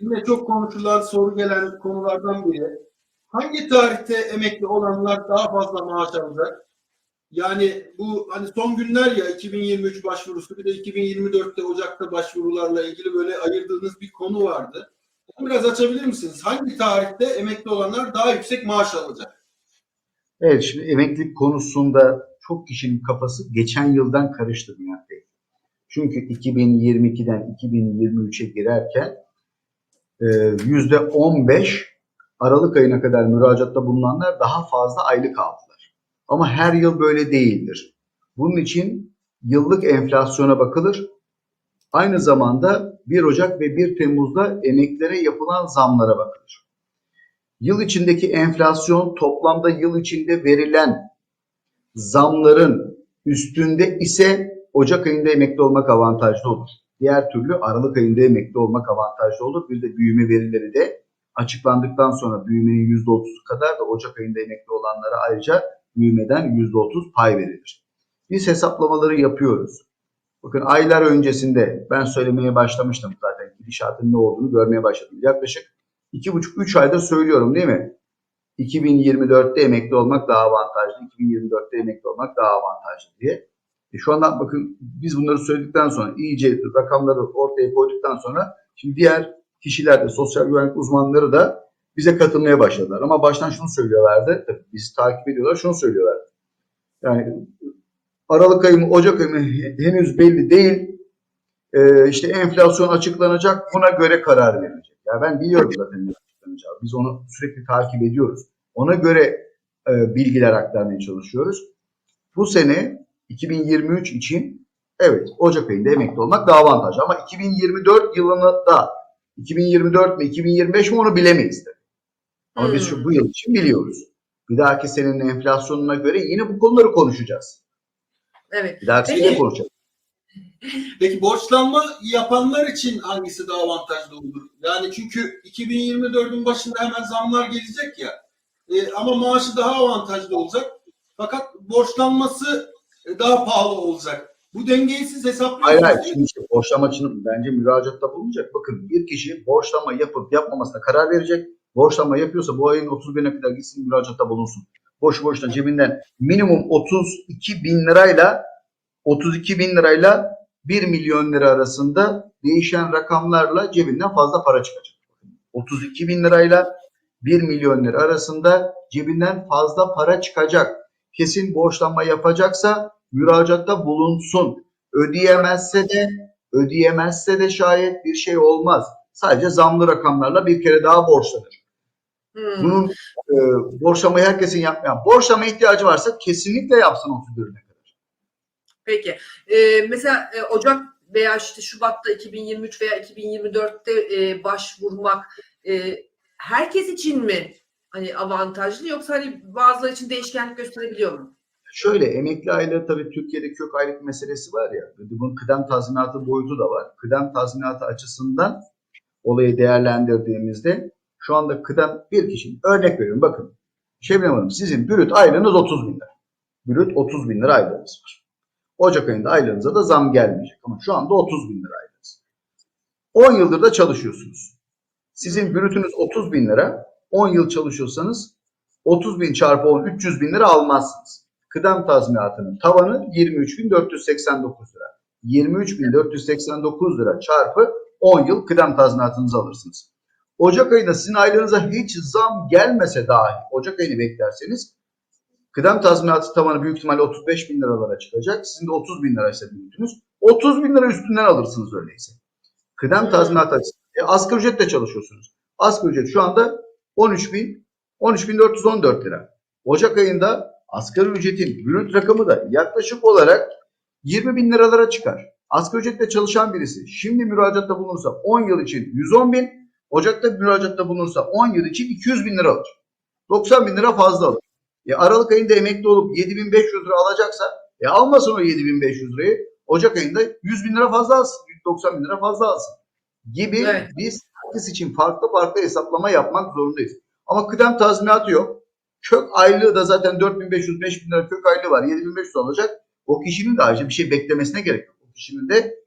yine çok konuşulan, soru gelen konulardan biri. Hangi tarihte emekli olanlar daha fazla maaş alacak? Yani bu hani son günler ya 2023 başvurusu bir de 2024'te Ocak'ta başvurularla ilgili böyle ayırdığınız bir konu vardı. Onu biraz açabilir misiniz? Hangi tarihte emekli olanlar daha yüksek maaş alacak? Evet şimdi emeklilik konusunda çok kişinin kafası geçen yıldan karıştı Nihat Bey. Çünkü 2022'den 2023'e girerken yüzde 15 Aralık ayına kadar müracaatta bulunanlar daha fazla aylık aldılar. Ama her yıl böyle değildir. Bunun için yıllık enflasyona bakılır. Aynı zamanda 1 Ocak ve 1 Temmuz'da emeklilere yapılan zamlara bakılır. Yıl içindeki enflasyon toplamda yıl içinde verilen zamların üstünde ise Ocak ayında emekli olmak avantajlı olur. Diğer türlü Aralık ayında emekli olmak avantajlı olur. Bir de büyüme verileri de açıklandıktan sonra büyümenin %30'u kadar da Ocak ayında emekli olanlara ayrıca büyümeden %30 pay verilir. Biz hesaplamaları yapıyoruz. Bakın aylar öncesinde ben söylemeye başlamıştım zaten gidişatın ne olduğunu görmeye başladım. Yaklaşık iki buçuk üç aydır söylüyorum değil mi? 2024'te emekli olmak daha avantajlı, 2024'te emekli olmak daha avantajlı diye. E şu anda bakın biz bunları söyledikten sonra iyice rakamları ortaya koyduktan sonra şimdi diğer kişiler de sosyal güvenlik uzmanları da bize katılmaya başladılar. Ama baştan şunu söylüyorlardı. Tabii bizi takip ediyorlar. Şunu söylüyorlar. Yani Aralık ayı mı Ocak ayı mı henüz belli değil. Ee, işte enflasyon açıklanacak. Buna göre karar verilecek. Ya ben biliyorum zaten açıklanacağı. Biz onu sürekli takip ediyoruz. Ona göre e, bilgiler aktarmaya çalışıyoruz. Bu sene 2023 için evet Ocak ayında emekli olmak daha avantajlı. Ama 2024 yılını da 2024 mi 2025 mi onu bilemeyiz de. Ama biz şu bu yıl için biliyoruz. Bir dahaki senenin enflasyonuna göre yine bu konuları konuşacağız. Evet. Bir dahaki sene konuşacağız. Peki borçlanma yapanlar için hangisi daha avantajlı olur? Yani çünkü 2024'ün başında hemen zamlar gelecek ya. E, ama maaşı daha avantajlı olacak. Fakat borçlanması daha pahalı olacak. Bu dengeyi siz hesaplıyor Hayır hayır. Şimdi işte borçlama için bence müracaatta bulunacak. Bakın bir kişi borçlama yapıp yapmamasına karar verecek. Borçlama yapıyorsa bu ayın 31'ine kadar gitsin müracaatta bulunsun. Boş boşuna cebinden minimum 32 bin lirayla 32 bin lirayla 1 milyon lira arasında değişen rakamlarla cebinden fazla para çıkacak. 32 bin lirayla 1 milyon lira arasında cebinden fazla para çıkacak. Kesin borçlanma yapacaksa müracaatta bulunsun. Ödeyemezse de ödeyemezse de şayet bir şey olmaz. Sadece zamlı rakamlarla bir kere daha borçlanır. Hmm. Bunun e, borçlamayı herkesin yapmayan, borçlama ihtiyacı varsa kesinlikle yapsın 31'ine kadar. Peki. Ee, mesela e, Ocak veya işte Şubat'ta 2023 veya 2024'te e, başvurmak e, herkes için mi hani avantajlı yoksa hani bazıları için değişkenlik gösterebiliyor mu? Şöyle emekli aylığı tabii Türkiye'de kök aylık meselesi var ya. Bunun kıdem tazminatı boyutu da var. Kıdem tazminatı açısından olayı değerlendirdiğimizde şu anda kıdem bir kişinin örnek veriyorum bakın. Şebnem Hanım sizin brüt aylığınız 30 bin lira. Brüt 30 bin lira aylığınız var. Ocak ayında aylığınıza da zam gelmeyecek ama şu anda 30 bin lira aylığınız. 10 yıldır da çalışıyorsunuz. Sizin brütünüz 30 bin lira. 10 yıl çalışıyorsanız 30 bin çarpı 10 300 bin lira almazsınız. Kıdem tazminatının tavanı 23.489 lira. 23.489 lira çarpı 10 yıl kıdem tazminatınızı alırsınız. Ocak ayında sizin aylığınıza hiç zam gelmese dahi Ocak ayını beklerseniz kıdem tazminatı tavanı büyük ihtimalle 35 bin liralara çıkacak. Sizin de 30 bin lira ise büyütünüz. 30 bin lira üstünden alırsınız öyleyse. Kıdem tazminatı açısından. E, asgari ücretle çalışıyorsunuz. Asgari ücret şu anda 13 bin 13.414 lira. Ocak ayında asgari ücretin brüt rakamı da yaklaşık olarak 20 bin liralara çıkar. Asgari ücretle çalışan birisi şimdi müracaatta bulunursa 10 yıl için 110 bin, Ocak'ta müracaatta bulunursa 10 yıl için 200 bin lira alır. 90 bin lira fazla alır. E, Aralık ayında emekli olup 7500 lira alacaksa e, almasın o 7500 lirayı. Ocak ayında 100 bin lira fazla alsın. 90 bin lira fazla alsın. Gibi Evet. biz herkes için farklı farklı hesaplama yapmak zorundayız. Ama kıdem tazminatı yok. Kök aylığı da zaten 4500-5000 lira kök aylığı var. 7500 olacak. O kişinin de ayrıca bir şey beklemesine gerek yok. O kişinin de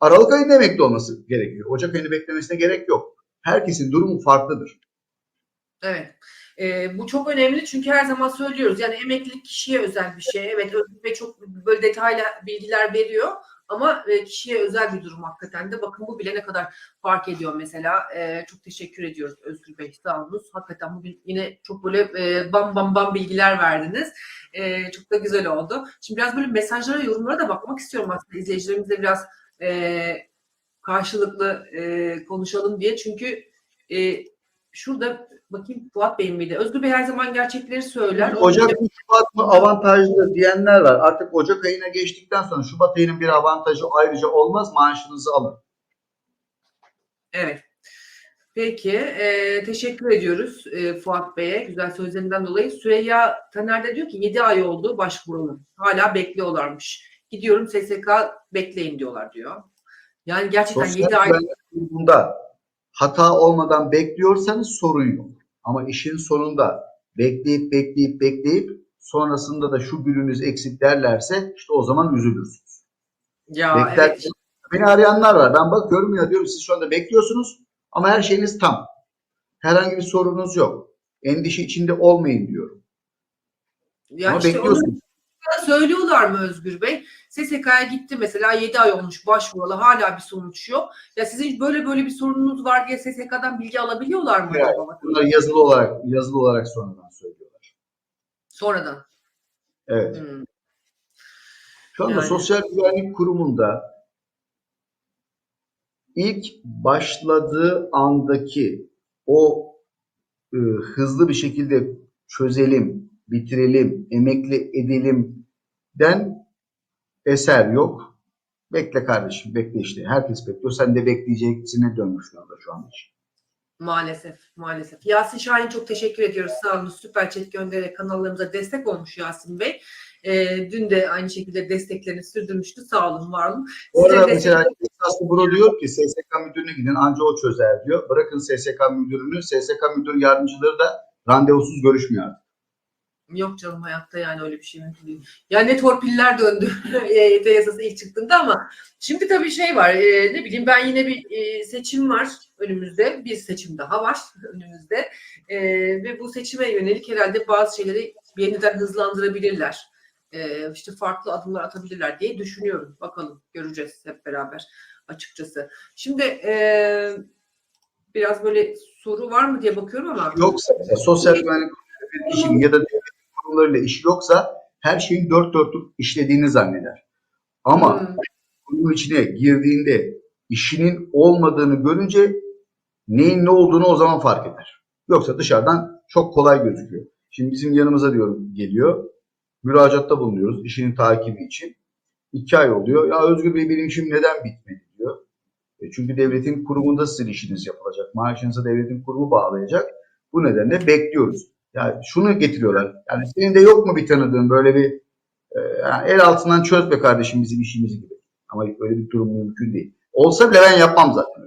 Aralık ayında emekli olması gerekiyor. Ocak ayını beklemesine gerek yok. herkesin durumu farklıdır. Evet. Ee, bu çok önemli çünkü her zaman söylüyoruz. Yani emeklilik kişiye özel bir şey. Evet Özgür Bey çok böyle detaylı bilgiler veriyor ama e, kişiye özel bir durum hakikaten de. Bakın bu bile ne kadar fark ediyor mesela. Ee, çok teşekkür ediyoruz Özgür Bey. Sağ olun. Hakikaten bugün yine çok böyle e, bam bam bam bilgiler verdiniz. Çok da güzel oldu. Şimdi biraz böyle mesajlara, yorumlara da bakmak istiyorum aslında. İzleyicilerimizle biraz e, karşılıklı e, konuşalım diye. Çünkü e, şurada bakayım Fuat Bey'in miydi? Özgür Bey her zaman gerçekleri söyler. Ocak mı Şubat mı avantajlı diyenler var. Artık Ocak ayına geçtikten sonra Şubat ayının bir avantajı ayrıca olmaz. Maaşınızı alın. Evet. Peki. e, teşekkür ediyoruz e, Fuat Bey'e güzel sözlerinden dolayı. Süreyya Taner de diyor ki 7 ay oldu başvurunun. Hala bekliyorlarmış. Gidiyorum SSK bekleyin diyorlar diyor. Yani gerçekten Sosyal 7 ay kurumunda hata olmadan bekliyorsanız sorun yok. Ama işin sonunda bekleyip bekleyip bekleyip sonrasında da şu gününüz eksik derlerse işte o zaman üzülürsünüz. ya Bekler, evet. Beni arayanlar var. Ben bakıyorum ya diyorum siz şu anda bekliyorsunuz ama her şeyiniz tam. Herhangi bir sorunuz yok. Endişe içinde olmayın diyorum. Ya ama işte onu bekliyorsunuz. Söylüyorlar mı Özgür Bey? SSK'ya gitti mesela 7 ay olmuş başvuralı hala bir sonuç yok. Ya sizin böyle böyle bir sorununuz var diye SSK'dan bilgi alabiliyorlar mı Evet. Bunları yazılı olarak yazılı olarak sonradan söylüyorlar. Sonradan. Evet. Hmm. Şu anda Yani- Sosyal Güvenlik Kurumu'nda ilk başladığı andaki o e, hızlı bir şekilde çözelim, bitirelim, emekli edelimden eser yok. Bekle kardeşim, bekle işte. Herkes bekliyor. Sen de bekleyeceksine dönmüş durumda şu an için. Maalesef, maalesef. Yasin Şahin çok teşekkür ediyoruz. Sağ olun. Süper chat göndererek kanallarımıza destek olmuş Yasin Bey. Ee, dün de aynı şekilde desteklerini sürdürmüştü. Sağ olun, var olun. Bu arada Size mesela Esaslı Bro diyor ki SSK müdürüne gidin anca o çözer diyor. Bırakın SSK müdürünü, SSK müdür yardımcıları da randevusuz görüşmüyor artık. Yok canım hayatta yani öyle bir şey mümkün değil. Yani ne torpiller döndü EYT yasası ilk çıktığında ama şimdi tabii şey var e, ne bileyim ben yine bir e, seçim var önümüzde. Bir seçim daha var önümüzde. E, ve bu seçime yönelik herhalde bazı şeyleri yeniden hızlandırabilirler. E, işte farklı adımlar atabilirler diye düşünüyorum. Bakalım göreceğiz hep beraber açıkçası. Şimdi e, biraz böyle soru var mı diye bakıyorum ama Yoksa sosyal güvenlik kişinin ya da devlet kurumlarıyla işi yoksa her şeyin dört dörtlük işlediğini zanneder. Ama Hmm. kurumun içine girdiğinde işinin olmadığını görünce neyin ne olduğunu o zaman fark eder. Yoksa dışarıdan çok kolay gözüküyor. Şimdi bizim yanımıza diyorum geliyor. Müracaatta bulunuyoruz işinin takibi için. İki ay oluyor. Ya Özgür Bey benim işim neden bitmedi diyor. E çünkü devletin kurumunda sizin işiniz yapılacak. Maaşınızı devletin kurumu bağlayacak. Bu nedenle bekliyoruz. Yani şunu getiriyorlar. Yani senin de yok mu bir tanıdığın böyle bir e, yani el altından çöz be kardeşim bizim işimizi gibi. Ama öyle bir durum mümkün değil. Olsa bile ben yapmam zaten.